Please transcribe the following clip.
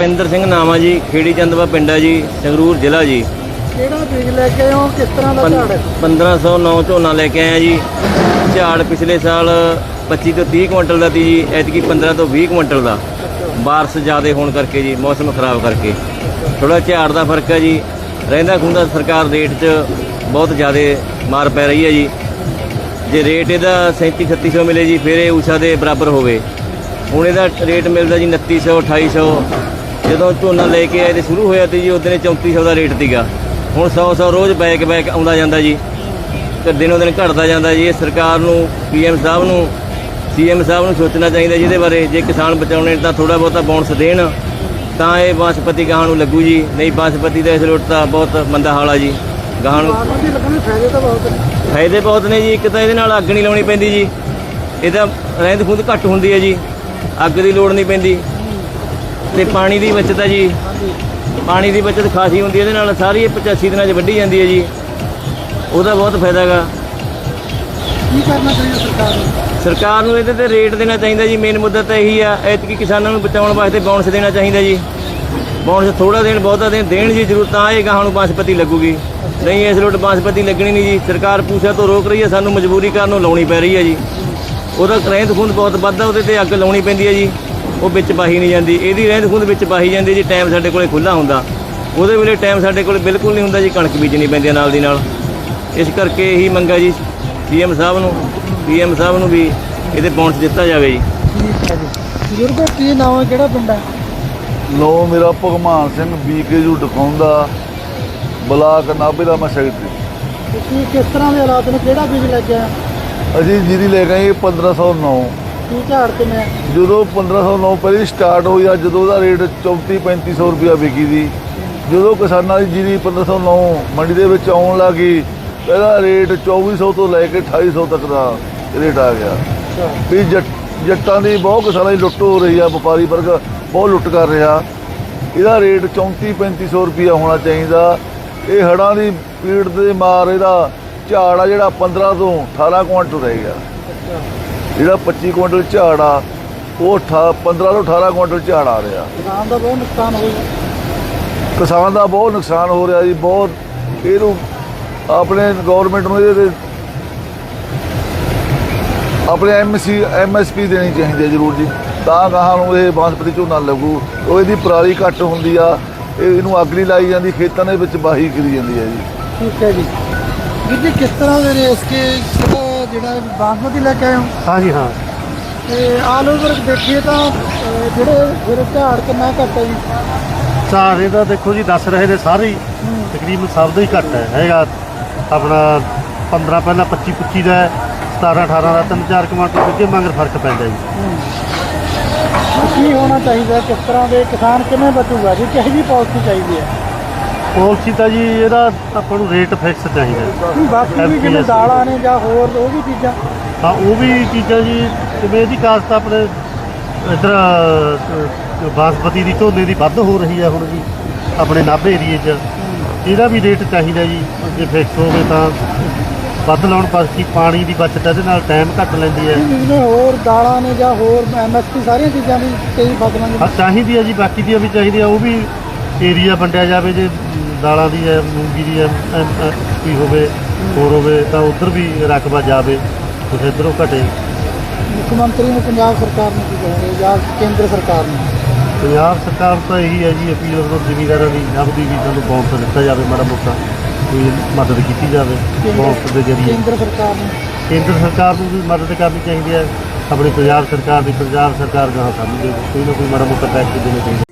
ਰਪਿੰਦਰ ਸਿੰਘ ਨਾਮ ਆ ਜੀ ਖੇੜੀ ਚੰਦਵਾ ਪਿੰਡ ਆ ਜੀ ਸੰਗਰੂਰ ਜ਼ਿਲ੍ਹਾ ਜੀ। ਕਿਹੜਾ ਬੀਜ ਲੈ ਕੇ ਆਏ ਹੋ? ਕਿਸ ਤਰ੍ਹਾਂ ਦਾ ਝਾੜ ਹੈ? 1509 ਝੋਨਾ ਲੈ ਕੇ ਆਏ ਆ ਜੀ। ਝਾੜ ਪਿਛਲੇ ਸਾਲ 25 ਤੋਂ 30 ਕੁਇੰਟਲ ਦਾ ਸੀ ਜੀ ਐਤਕੀ 15 ਤੋਂ 20 ਕੁਇੰਟਲ ਦਾ। ਬਾਰਿਸ਼ ਜ਼ਿਆਦਾ ਹੋਣ ਕਰਕੇ ਜੀ ਮੌਸਮ ਖਰਾਬ ਕਰਕੇ। ਥੋੜਾ ਝਾੜ ਦਾ ਫ਼ਰਕ ਹੈ ਜੀ। ਰਹਿੰਦਾ ਖੁੰਦਾ ਸਰਕਾਰ ਰੇਟ 'ਚ ਬਹੁਤ ਜ਼ਿਆਦਾ ਮਾਰ ਪੈ ਰਹੀ ਹੈ ਜੀ। ਜੇ ਰੇਟ ਇਹਦਾ 37 3600 ਮਿਲੇ ਜੀ ਫਿਰ ਇਹ ਊਸ਼ਾ ਦੇ ਬਰਾਬਰ ਹੋਵੇ। ਹੁਣ ਇਹਦਾ ਰੇਟ ਮਿਲਦਾ ਜੀ 2900 2800 ਜਦੋਂ ਝੋਨਾ ਲੈ ਕੇ ਆਏ ਤੇ ਸ਼ੁਰੂ ਹੋਇਆ ਤੇ ਜੀ ਉਦੋਂ 3400 ਦਾ ਰੇਟ ਸੀਗਾ। ਹੁਣ 100 100 ਰੋਜ਼ ਬੈਕ ਬੈਕ ਆਉਂਦਾ ਜਾਂਦਾ ਜੀ। ਤੇ ਦਿਨੋਂ ਦਿਨ ਘਟਦਾ ਜਾਂਦਾ ਜੀ। ਇਹ ਸਰਕਾਰ ਨੂੰ ਪੀਐਮ ਸਾਹਿਬ ਨੂੰ ਸੀਐਮ ਸਾਹਿਬ ਨੂੰ ਸੋਚਣਾ ਚਾਹੀਦਾ ਜਿਹਦੇ ਬਾਰੇ। ਜੇ ਕਿਸਾਨ ਬਚਾਉਣੇ ਤਾਂ ਥੋੜਾ ਬਹੁਤਾ ਬੋਨਸ ਦੇਣ ਤਾਂ ਇਹ ਬਾਸਪਤੀ ਗਾਹਾਂ ਨੂੰ ਲੱਗੂ ਜੀ। ਨਹੀਂ ਬਾਸਪਤੀ ਦਾ ਇਸ ਲੋਟ ਤਾਂ ਬਹੁਤ ਮੰਦਾ ਹਾਲ ਆ ਜੀ। ਗਾਹਾਂ ਨੂੰ ਫਾਇਦੇ ਤਾਂ ਬਹੁਤ ਨੇ। ਫਾਇਦੇ ਬਹੁਤ ਨੇ ਜੀ। ਇੱਕ ਤਾਂ ਇਹਦੇ ਨਾਲ ਅੱਗ ਨਹੀਂ ਲਾਉਣੀ ਪੈਂਦੀ ਜੀ। ਇਹਦਾ ਰਹਿੰਦ ਖੂੰਦ ਘੱਟ ਹੁੰਦੀ ਹੈ ਜੀ। ਅੱਗ ਦੀ ਲੋੜ ਨਹੀਂ ਪੈਂਦੀ। ਤੇ ਪਾਣੀ ਦੀ ਬਚਤ ਹੈ ਜੀ। ਪਾਣੀ ਦੀ ਬਚਤ ਖਾਸੀ ਹੁੰਦੀ ਹੈ ਇਹਦੇ ਨਾਲ ਸਾਰੀ ਇਹ 85 ਦਿਨਾਂ 'ਚ ਵੱਢੀ ਜਾਂਦੀ ਹੈ ਜੀ। ਉਹਦਾ ਬਹੁਤ ਫਾਇਦਾ ਹੈਗਾ ਕੀ ਕਰਨਾ ਚਾਹੀਦਾ ਸਰਕਾਰ ਨੂੰ? ਸਰਕਾਰ ਨੂੰ ਇਹਦੇ ਤੇ ਰੇਟ ਦੇਣਾ ਚਾਹੀਦਾ ਜੀ ਮੇਨ ਮੁੱਦਾ ਤਾਂ ਇਹੀ ਆ ਐਤਕੀ ਕਿਸਾਨਾਂ ਨੂੰ ਬਚਾਉਣ ਵਾਸਤੇ ਬੋਨਸ ਦੇਣਾ ਚਾਹੀਦਾ ਜੀ। ਬੋਨਸ ਥੋੜਾ ਦੇਣ ਬਹੁਤਾ ਦੇਣ ਦੇਣ ਜੀ ਜ਼ਰੂਰ ਤਾਂ ਇਹ ਗਾਹਾਂ ਨੂੰ ਬਾਸਪਤੀ ਲੱਗੂਗੀ। ਨਹੀਂ ਇਸ ਲੋਟ ਬਾਸਪਤੀ ਲੱਗਣੀ ਨਹੀਂ ਜੀ। ਸਰਕਾਰ ਪੂਛਾ ਤੋਂ ਰੋਕ ਰਹੀ ਹੈ ਸਾਨੂੰ ਮਜਬੂਰੀ ਕਾਰਨ ਉਹ ਲਾਉਣੀ ਪੈ ਰਹੀ ਹੈ ਜੀ। ਉਹਦਾ ਰਹਿੰਦ ਖੂੰਦ ਬਹੁਤ ਵੱਧਦਾ ਉਹਦੇ ਤੇ ਅੱਗ ਲਾਉਣੀ ਪੈਂਦੀ ਹੈ ਜੀ। ਉਹ ਵਿੱਚ ਬਾਹੀ ਨਹੀਂ ਜਾਂਦੀ। ਇਹਦੀ ਰਹਿੰਦ ਖੂੰਦ ਵਿੱਚ ਬਾਹੀ ਜਾਂਦੀ ਜੀ ਟਾਈਮ ਸਾਡੇ ਕੋਲੇ ਖੁੱਲਾ ਹੁੰਦਾ। ਉਹਦੇ ਵੇਲੇ ਟਾਈਮ ਸਾਡੇ ਕੋਲੇ ਬਿਲਕੁਲ ਨਹੀਂ ਹੁੰਦਾ ਜੀ ਕਣਕ ਬੀਜਣੀ ਪੈਂਦੀ ਹੈ ਨਾਲ ਦੀ ਨਾਲ। ਇਸ ਕਰਕੇ ਇਹੀ ਮੰਗਾ ਜੀ ਸੀਐਮ ਸਾਹਿਬ ਨੂੰ ਪੀਐਮ ਸਾਹਿਬ ਨੂੰ ਵੀ ਇਹਦੇ ਬੋਨਸ ਦਿੱਤਾ ਜਾਵੇ ਜੀ। ਬਜ਼ੁਰਗੋ ਕੀ ਨਾਮ ਹੈ? ਕਿਹੜਾ ਪਿੰਡ ਹੈ? ਲੋ ਮੇਰਾ ਭਗਵਾਨ ਸਿੰਘ ਬੀਕੇਯੂ ਡਕਾਉਂਦਾ ਬਲਾਕ ਨਾਭੇ ਦਾ ਮੈਂ ਸੈਕਟਰੀ ਤੇ ਕੀ ਕਿਸ ਤਰ੍ਹਾਂ ਦੇ ਹਾਲਾਤ ਨੇ? ਕਿਹੜਾ ਬੀਜ ਲੈ ਕੇ ਆਏ? ਅਸੀਂ ਜੀਰੀ ਲੈ ਗਏ 1509 ਕੀ ਝਾੜ ਕਿਵੇਂ ਹੈ? ਜਦੋਂ 1509 ਪਹਿਲੀ ਸਟਾਰਟ ਹੋਈ ਆ ਜਦੋਂ ਉਹਦਾ ਰੇਟ 34 3500 ਰੁਪਇਆ ਵਿਕੀ ਦੀ। ਜਦੋਂ ਕਿਸਾਨਾਂ ਦੀ ਜੀਰੀ 1509 ਮੰਡੀ ਦੇ ਵਿੱਚ ਆਉਣ ਲੱਗੀ ਇਹਦਾ ਰੇਟ 2400 ਤੋਂ ਲੈ ਕੇ 2800 ਤੱਕ ਦਾ ਰੇਟ ਆ ਗਿਆ। ਵੀ ਜੱਟ- ਦੀ ਬਹੁਤ ਕਿਸਾਨਾਂ ਦੀ ਲੁੱਟ ਹੋ ਰਹੀ ਆ ਵਪਾਰੀ ਵਰਗ ਬਹੁਤ ਲੁੱਟ ਕਰ ਰਿਹਾ। ਇਹਦਾ ਰੇਟ 34 3500 ਰੁਪਇਆ ਹੋਣਾ ਚਾਹੀਦਾ। ਇਹ ਹੜਾਂ ਦੀ ਪੀੜ ਦੇ ਮਾਰ ਇਹਦਾ ਝਾੜ ਆ ਜਿਹੜਾ 15 ਤੋਂ 18 ਕੁਇੰਟਲ ਰਹਿ ਗਿਆ। ਜਿਹੜਾ 25 ਕੁਇੰਟਲ ਝਾੜ ਆ ਉਹ ਅਠਾ- 15 ਤੋਂ 18 ਕੁਇੰਟਲ ਝਾੜ ਆ ਰਿਹਾ। ਕਿਸਾਨ ਦਾ ਬਹੁਤ ਨੁਕਸਾਨ ਹੋਇਆ ਕਿਸਾਨ ਦਾ ਬਹੁਤ ਨੁਕਸਾਨ ਹੋ ਰਿਹਾ ਜੀ ਬਹੁਤ। ਇਹਨੂੰ ਆਪਣੇ ਗਵਰਨਮੈਂਟ ਨੂੰ ਇਹਦੇ ਆਪਣੇ ਐਮਸੀ ਐਮਐਸਪੀ ਦੇਣੀ ਚਾਹੀਦੀ ਹੈ ਜ਼ਰੂਰ ਜੀ। ਤਾਂ ਗਾਹਾਂ ਨੂੰ ਇਹ ਬਾਸਪਤੀ ਝੋਨਾ ਲੱਗੂ ਉਹ ਇਹਦੀ ਪਰਾਲੀ ਘੱਟ ਹੁੰਦੀ ਆ ਇਹ ਇਹਨੂੰ ਅੱਗ ਨਹੀਂ ਲਾਈ ਜਾਂਦੀ ਖੇਤਾਂ ਦੇ ਵਿੱਚ ਬਾਹੀ ਕਰੀ ਜਾਂਦੀ ਹੈ ਜੀ। ਠੀਕ ਹੈ ਜੀ। ਵੀਰ ਜੀ ਕਿਸ ਤਰ੍ਹਾਂ ਦੇ ਰੇਸ ਕੇ ਜਿਹੜਾ ਬਾਸਮਤੀ ਲੈ ਕੇ ਆਏ ਹੋ? ਹਾਂਜੀ ਹਾਂ। ਤੇ ਆਲ ਓਵਰ ਦੇਖੀਏ ਤਾਂ ਅਹ, ਜਿਹੜੇ ਫਿਰ ਝਾੜ ਕਿੰਨਾ ਘੱਟ ਹੈ ਜੀ? ਝਾੜ ਇਹਦਾ ਦੇਖੋ ਜੀ ਦੱਸ ਰਹੇ ਨੇ ਸਾਰੇ ਹੀ। ਤਕਰੀਬਨ ਸਭ ਦਾ ਹੀ ਘੱਟ ਹੈ। ਹੈਗਾ ਆਪਣਾ 15 ਪਹਿਲਾਂ 25 25 ਦਾ ਹੈ, 17 18 ਦਾ ਤਿੰਨ ਚਾਰ ਕਮਾਂਟਰ ਅੱਗੇ ਮੰਗਰ ਫ਼ਰਕ ਪੈਂਦਾ ਜੀ। ਕੀ ਹੋਣਾ ਚਾਹੀਦਾ ਕਿਸ ਤਰ੍ਹਾਂ ਦੇ ਕਿਸਾਨ ਕਿਵੇਂ ਬਚੂਗਾ? ਜੀ ਕਿਹੋ ਜਿਹੀ ਪਾਲਿਸੀ ਚਾਹੀਦੀ ਹੈ। ਪਾਲਿਸੀ ਤਾਂ ਜੀ ਇਹਦਾ ਆਪਾਂ ਨੂੰ ਰੇਟ ਫਿਕਸ ਚਾਹੀਦਾ ਹੈ। ਬਾਕੀ ਵੀ ਜਿਵੇਂ FPS ਦਾਲਾਂ ਨੇ ਜਾਂ ਹੋਰ ਉਹ ਵੀ ਚੀਜ਼ਾਂ। ਹਾਂ ਉਹ ਵੀ ਚੀਜ਼ਾਂ ਜੀ ਜਿਵੇਂ ਇਹਦੀ ਕਾਸਤ ਆਪਣੇ ਇਧਰ ਬਾਸਪਤੀ ਦੀ ਝੋਨੇ ਦੀ ਵੱਧ ਹੋ ਰਹੀ ਹੈ ਹੁਣ ਜੀ ਆਪਣੇ ਨਾਭੇ ਏਰੀਏ 'ਚ। ਇਹਦਾ ਵੀ ਰੇਟ ਚਾਹੀਦਾ ਜੀ ਜੇ ਫਿਕਸ ਹੋਵੇ ਤਾਂ। ਵੱਧ ਲਾਉਣ ਪਾਸੀ ਪਾਣੀ ਦੀ ਬਚਤ ਇਹਦੇ ਨਾਲ ਟਾਈਮ ਘੱਟ ਲੈਂਦੀ ਹੈ। ਜਿਵੇਂ ਹੋਰ ਦਾਲਾਂ ਨੇ ਜਾਂ ਹੋਰ ਐਮਐਸਪੀ ਸਾਰੀਆਂ ਚੀਜ਼ਾਂ ਦੀ ਕਈ ਫਸਲਾਂ ਹਾਂ ਦੀ ਚਾਹੀਦੀ ਹੈ ਜੀ ਬਾਕੀ ਦੀਆਂ ਵੀ ਚਾਹੀਦੀ ਆ ਉਹ ਵੀ ਏਰੀਆ ਵੰਡਿਆ ਜਾਵੇ ਜੇ ਦਾਲਾਂ ਦੀ ਹੈ ਮੂੰਗੀ ਦੀ ਹੈ ਕੀ ਹੋਵੇ ਹੋਰ ਹੋਵੇ ਤਾਂ ਉਧਰ ਵੀ ਰਕਬਾ ਜਾਵੇ ਕੁਛ ਇੱਧਰੋਂ ਘਟੇ। ਮੁੱਖ ਮੰਤਰੀ ਨੂੰ ਪੰਜਾਬ ਸਰਕਾਰ ਨੂੰ ਕੀ ਕਹੋਗੇ ਜਾਂ ਕੇਂਦਰ ਸਰਕਾਰ ਨੂੰ? ਪੰਜਾਬ ਸਰਕਾਰ ਤਾਂ ਇਹੀ ਹੈ ਜੀ ਅਪੀਲ ਉਹ ਜ਼ਿਮੀਂਦਾਰਾਂ ਦੀ ਨਗਦੀ ਵੀ ਸਾਨੂੰ ਬੌਂਸ ਦਿੱਤਾ ਜਾਵੇ ਮਾੜਾ ਮੋਟਾ ਕੋਈ ਮਦਦ ਕੀਤੀ ਜਾਵੇ ਬੌਂਸ ਦੇ ਜ਼ਰੀਏ। ਕੇਂਦਰ ਸਰਕਾਰ ਨੂੰ? ਕੇਂਦਰ ਸਰਕਾਰ ਨੂੰ ਵੀ ਮਦਦ ਕਰਨੀ ਚਾਹੀਦੀ ਹੈ ਆਪਣੀ ਪੰਜਾਬ ਸਰਕਾਰ ਦੀ ਪੰਜਾਬ ਸਰਕਾਰ ਗਾਹਾਂ ਸਾਨੂੰ ਦੇ ਕੋਈ ਨਾ ਕੋਈ ਮਾੜਾ ਮੋਟਾ ਟੈਕਸ ਦੇਣਾ ਚਾਹੀਦਾ